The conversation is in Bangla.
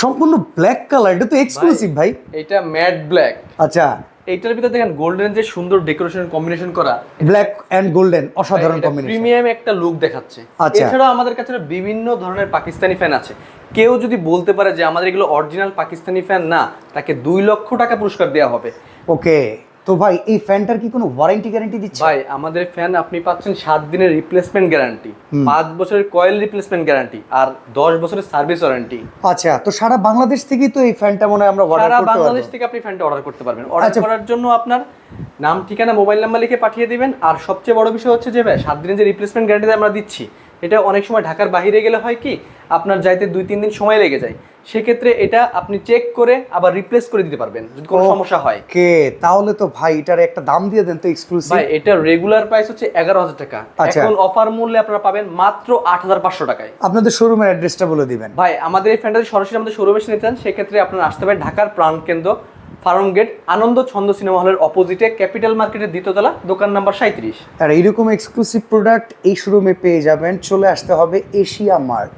সম্পূর্ণ ব্ল্যাক কালার এটা তো এক্সক্লুসিভ ভাই। এটা ম্যাট ব্ল্যাক আচ্ছা। এইটার ভিতরে দেখেন গোল্ডেন যে সুন্দর ডেকোরেশন কম্বিনেশন করা ব্ল্যাক এন্ড গোল্ডেন অসাধারণ কম্বিনেশন প্রিমিয়াম একটা লুক দেখাচ্ছে। আচ্ছা। এছাড়াও আমাদের কাছে বিভিন্ন ধরনের পাকিস্তানি ফ্যান আছে। কেউ যদি বলতে পারে যে আমাদের এগুলো অরিজিনাল পাকিস্তানি ফ্যান না তাকে দুই লক্ষ টাকা পুরস্কার দেওয়া হবে। ওকে তো ভাই এই ফ্যানটার কি কোনো ওয়ারেন্টি গ্যারান্টি দিচ্ছে? ভাই আমাদের ফ্যান আপনি পাচ্ছেন সাত দিনের রিপ্লেসমেন্ট গ্যারান্টি পাঁচ বছরের কয়েল রিপ্লেসমেন্ট গ্যারান্টি আর দশ বছরের সার্ভিস ওয়ারেন্টি আচ্ছা তো সারা বাংলাদেশ থেকেই তো এই ফ্যানটা মনে হয় আমরা অর্ডার সারা বাংলাদেশ থেকে আপনি ফ্যানটা অর্ডার করতে পারবেন। অর্ডার আচ্ছা। করার জন্য আপনার নাম ঠিকানা মোবাইল নাম্বার লিখে পাঠিয়ে দিবেন। আর সবচেয়ে বড় বিষয় হচ্ছে যে ভাই সাত দিনের যে রিপ্লেসমেন্ট গ্যারান্টি আমরা দিচ্ছি এটা অনেক সময় ঢাকার বাইরে গেলে হয় কি আপনার যাইতে দুই তিন দিন সময় লেগে যায়। সেক্ষেত্রে এটা আপনি চেক করে আবার রিপ্লেস করে দিতে পারবেন যদি কোনো সমস্যা হয়। কে তাহলে তো ভাই এটার একটা দাম দিয়ে দেন তো এক্সক্লুসিভ ভাই এটা রেগুলার প্রাইস হচ্ছে এগারো হাজার টাকা। আচ্ছা। এখন অফার মূল্যে আপনারা পাবেন মাত্র আট হাজার পাঁচশো টাকায়। আপনাদের শোরুমের অ্যাড্রেসটা বলে দিবেন। ভাই আমাদের এই ফ্যানটা সরাসরি আমাদের শোরুমে এসে নিতে চান সেক্ষেত্রে আপনারা আসতে পারেন ঢাকার প্রাণকেন্দ্র ফার্ম গেট আনন্দ ছন্দ সিনেমা হলের অপোজিটে ক্যাপিটাল মার্কেটের দ্বিতীয়তলা দোকান নাম্বার সাঁত্রিশ আর এইরকম এক্সক্লুসিভ প্রোডাক্ট এই শোরুমে পেয়ে যাবেন। চলে আসতে হবে এশিয়া মার্ট।